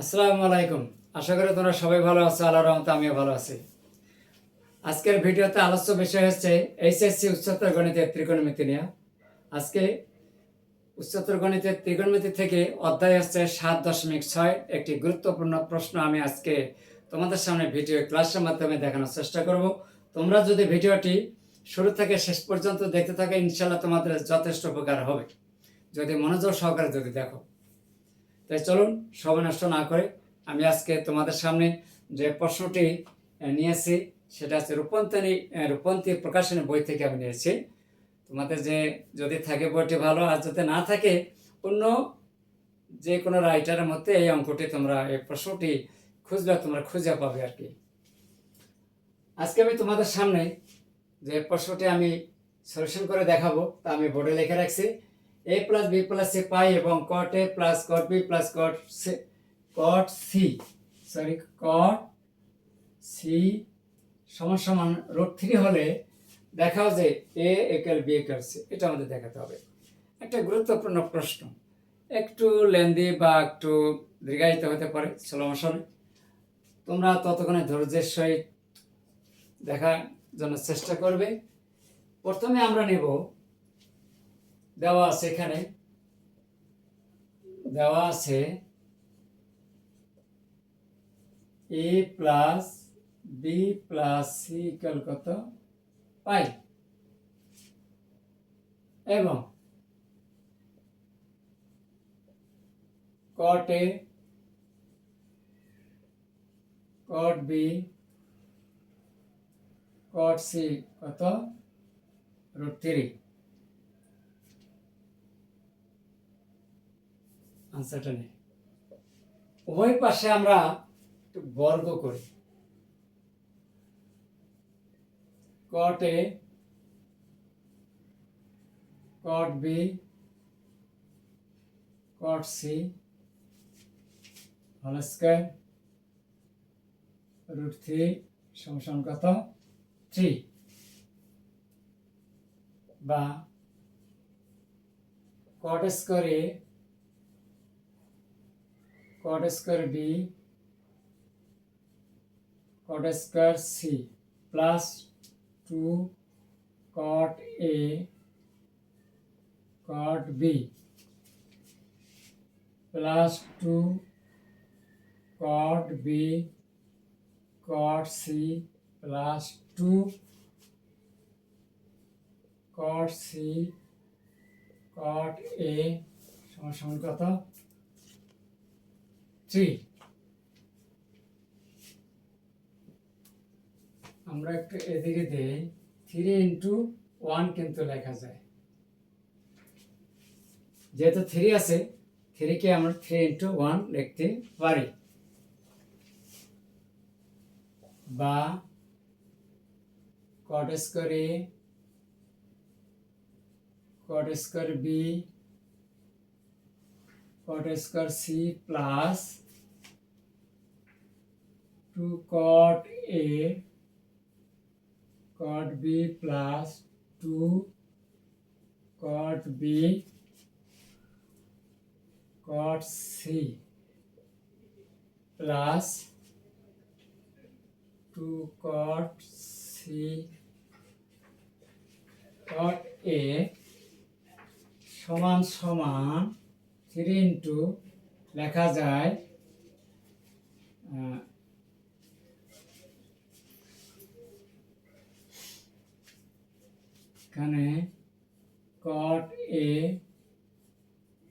আসসালামু আলাইকুম। আশা করি তোমরা সবাই ভালো আছো আল্লাহ রহমতে আমিও ভালো আছি। আজকের ভিডিওতে আলোচ্য বিষয় হচ্ছে এইচএসসি উচ্চতর গণিতের ত্রিকোণমিতি নিয়ে। আজকে উচ্চতর গণিতের ত্রিকোণমিতি থেকে অধ্যায় হচ্ছে সাত দশমিক ছয়, একটি গুরুত্বপূর্ণ প্রশ্ন আমি আজকে তোমাদের সামনে ভিডিও ক্লাসের মাধ্যমে দেখানোর চেষ্টা করব। তোমরা যদি ভিডিওটি শুরু থেকে শেষ পর্যন্ত দেখতে থাকো ইনশাল্লাহ তোমাদের যথেষ্ট উপকার হবে। যদি মনোযোগ সহকারে যদি দেখো। তাই চলুন সময় নষ্ট না করে আমি আজকে তোমাদের সামনে যে প্রশ্নটি নিয়েছি সেটা হচ্ছে রূপান্তরী আহ, রূপন্তী প্রকাশনের বই থেকে আমি নিয়েছি। তোমাদের যে যদি থাকে বইটি ভালো আর যদি না থাকে অন্য যে কোনো রাইটারের মধ্যে এই অঙ্কটি তোমরা এই প্রশ্নটি খুঁজলে তোমরা খুঁজে পাবে আর কি। আজকে আমি তোমাদের সামনে যে প্রশ্নটি আমি সলিউশন করে দেখাবো তা আমি বোর্ডে লিখে রাখছি। A plus B plus C pi এবং cot A plus cot B plus cot C cot C sorry cot C সমান সমান রুট থ্রি হলে দেখাও যে এ একাল বি একাল সি এটা আমাদের দেখাতে হবে। একটা গুরুত্বপূর্ণ প্রশ্ন, একটু লেন্দি বা একটু দীর্ঘায়িত হতে পারে সমস্যা তোমরা ততক্ষণে ধৈর্যের সহিত দেখার জন্য চেষ্টা করবে। প্রথমে আমরা নেব দেওয়া আছে এখানে। দেওয়া আছে A plus B plus C equal কত? পাই। এবং cot A cot B cot C কত? রুট থ্রি আনসারটা নেই। উভয় পাশে আমরা একটু বর্গ করি। Cot A cot B cot C whole root three সমান কত? থ্রি বা cot square A cot square b cot square c plus 2 cot a cot b plus 2 cot b cot c plus 2 cot c cot a সমান সমান কত three আমরা একটু এদিকে দিই। থ্রি ইন্টু ওয়ান কিন্তু লেখা যায়। যেহেতু থ্রি আছে থ্রিকে আমরা থ্রি ইন্টু ওয়ান লিখতে পারি। বা cot square A B cot square c plus 2 cot a cot b plus 2 cot b cot c plus 2 cot c cot a সমান সমান থ্রি ইন্টু লেখা যায় আহ, এখানে cot A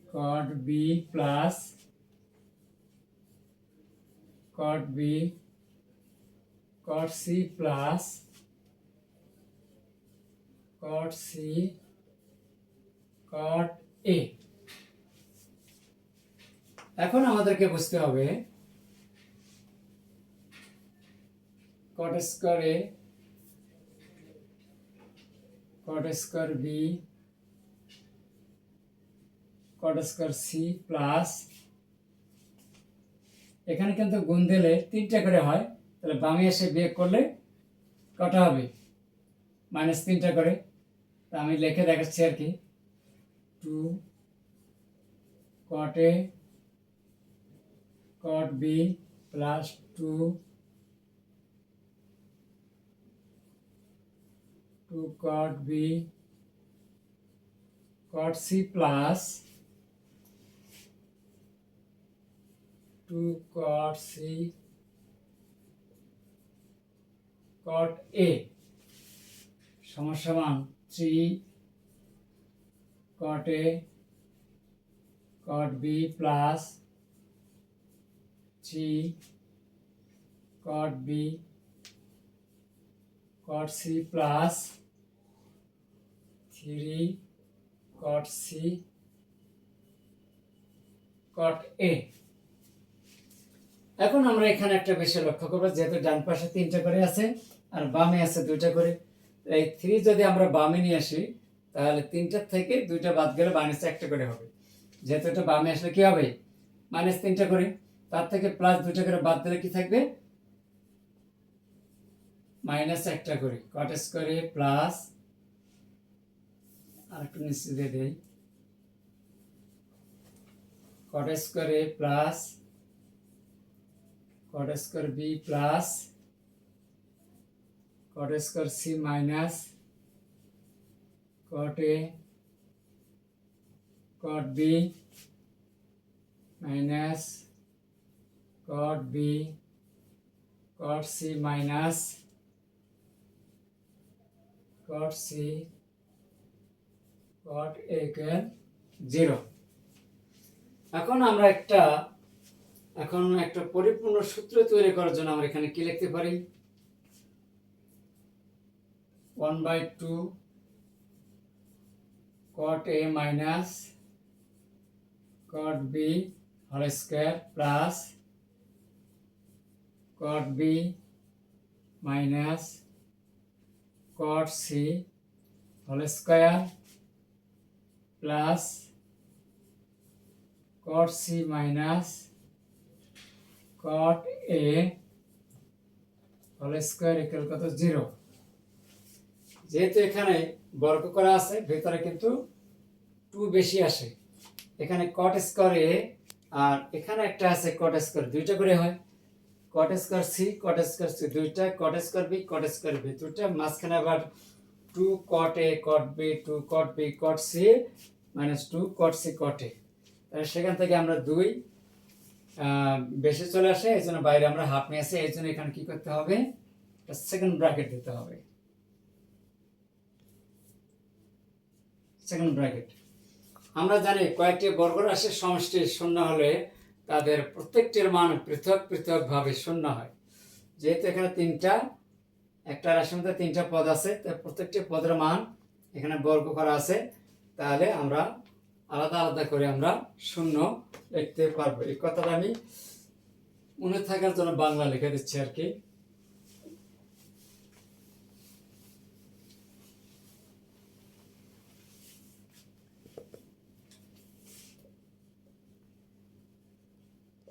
cot B plus cot B cot C plus cot C cot A এখন আমাদেরকে বুঝতে হবে cot A B cot C plus এখানে কিন্তু গুণ দিলে তিনটা করে হয়, তাহলে বামে এসে বিয়োগ করলে কটা হবে? মাইনাস তিনটা করে। তা আমি লিখে দেখাচ্ছি আর কি। Two cot A cot B plus two two cot B cot C plus 2 cot C cot A সমান 3 cot A cot B plus 3 cot B, cot C plus 3 cot C, cot A এখন আমরা এখানে একটা বিষয় লক্ষ্য করব, যেহেতু ডান পাশে তিনটা করে আছে আর বামে আছে দুইটা করে। এই থ্রি যদি আমরা বামে নিয়ে আসি, তাহলে তিনটার থেকে দুইটা বাদ গেলে মাইনাস একটা করে হবে। যেহেতু এটা বামে আসলে কি হবে? মাইনাস তিনটা করে। তার থেকে প্লাস দুইটা করে বাদ দিলে কি থাকবে? মাইনাস একটা করে। কট স্কোয়ারে প্লাস আর একটু নিচে দিয়ে দেই। Cot square A plus cot square B plus cot square C minus cot A cot B minus cot B cot C minus cot C cot a equal zero এখন আমরা একটা, এখন একটা পরিপূর্ণ সূত্র তৈরি করার জন্য আমরা এখানে কি লিখতে পারি? One by two cot A minus cot B whole square plus cot B minus cot C whole square plus cot c minus cot a whole square equal কত? জিরো যেহেতু এখানে বর্গ করা আছে, ভেতরে কিন্তু টু বেশি আসে। এখানে কট স্কোয়ার এ আর এখানে একটা আছে কট স্কোয়ার দুইটা করে হয়। Cot square C, cot square C দুইটা, cot square B, cot square B দুইটা। মাঝখানে আবার two cot A, cot B, two cot B, cot C minus two cot C, cot A. সেখান থেকে আমরা দুই বেশি চলে আসে, এই জন্য বাইরে আমরা হাফ নিয়ে আসি, এই জন্য এখানে কি করতে হবে? একটা সেকেন্ড ব্র্যাকেট দিতে হবে। সেকেন্ড ব্র্যাকেট আমরা জানি কয়েকটি বর্গরাশির সমষ্টি শূন্য হলে তাদের প্রত্যেকটির মান পৃথক পৃথকভাবে শূন্য হয়। যেহেতু এখানে তিনটা, একটা রাশির মধ্যে তিনটা পদ আছে, তাই প্রত্যেকটি পদের মান এখানে বর্গ করা আছে। তাহলে আমরা আলাদা আলাদা করে আমরা শূন্য লিখতে পারব। এই কথাটা আমি মনে থাকার জন্য বাংলা লিখে দিচ্ছি আর কি।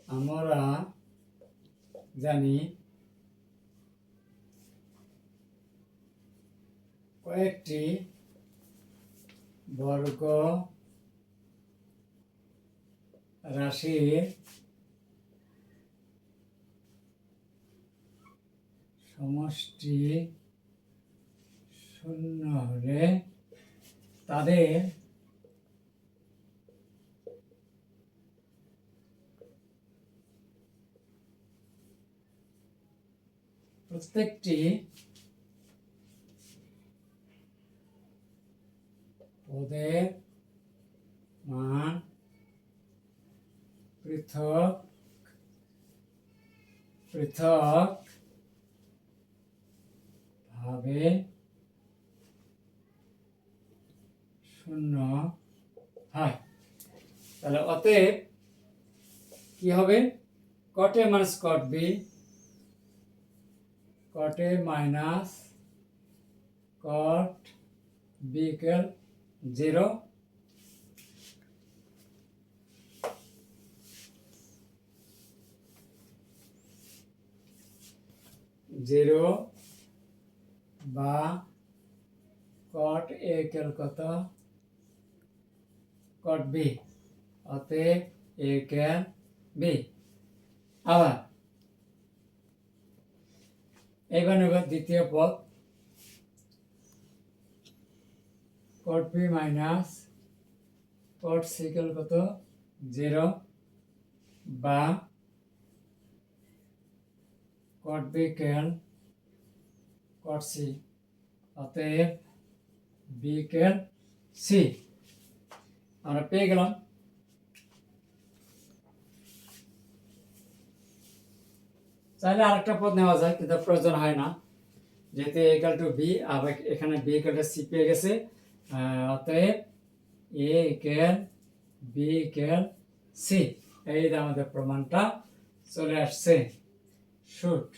আমরা জানি কয়েকটি বর্গ রাশির সমষ্টি শূন্য হলে তাদের প্রত্যেকটি পদের মান পৃথক পৃথক ভাবে শূন্য হয়। তাহলে অতএব কি হবে? Cot A minus cot B cot A minus cot B equal zero zero বা কট এ ইকুয়াল কত কট বি অতএব এ ইকুয়াল বি আবার এইবার নেব দ্বিতীয় পদ। Cot B minus cot C equal কত? জিরো বা cot B equal cot C অতএব বি কেল সি আমরা পেয়ে গেলাম। চাইলে আরেকটা পথ নেওয়া যায়, কিন্তু প্রয়োজন হয় না। যেহেতু একাল টু বি আর এখানে বি একালটা সি পেয়ে গেছে। অতএব এ কেল বি কেল সি এই আমাদের প্রমাণটা চলে আসছে। শুট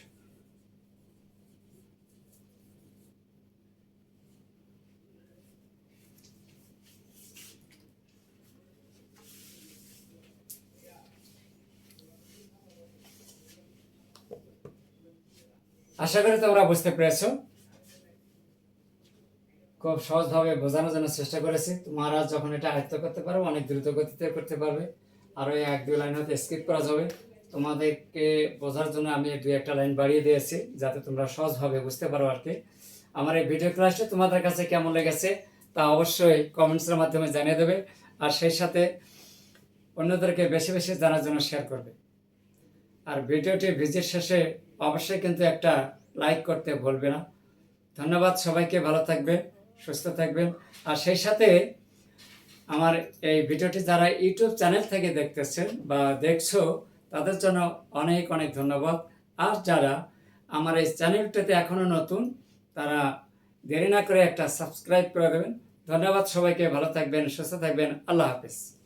আশা করি তোমরা বুঝতে পেরেছ। খুব সহজভাবে বোঝানোর জন্য চেষ্টা করেছি। তোমরা যখন এটা আয়ত্ত করতে পারো, অনেক দ্রুত গতিতে করতে পারবে। আরও এক দুই লাইন হয়তো স্কিপ করা যাবে। তোমাদেরকে বোঝার জন্য আমি দু একটা লাইন বাড়িয়ে দিয়েছি, যাতে তোমরা সহজভাবে বুঝতে পারো আর কি। আমার এই ভিডিও ক্লাসটা তোমাদের কাছে কেমন লেগেছে, তা অবশ্যই কমেন্টসের মাধ্যমে জানিয়ে দেবে। আর সেই সাথে অন্যদেরকে বেশি বেশি জানার জন্য শেয়ার করবে। আর ভিডিওটি ভিজিট শেষে অবশ্যই কিন্তু একটা লাইক করতে ভুলবে না। ধন্যবাদ সবাইকে, ভালো থাকবেন, সুস্থ থাকবেন। আর সেই সাথে আমার এই ভিডিওটি যারা ইউটিউব চ্যানেল থেকে দেখতেছেন বা দেখছ, তাদের জন্য অনেক অনেক ধন্যবাদ। আর যারা আমার এই চ্যানেলটাতে এখনও নতুন, তারা দেরি না করে একটা সাবস্ক্রাইব করে দেবেন। ধন্যবাদ সবাইকে, ভালো থাকবেন, সুস্থ থাকবেন। আল্লাহ হাফিজ।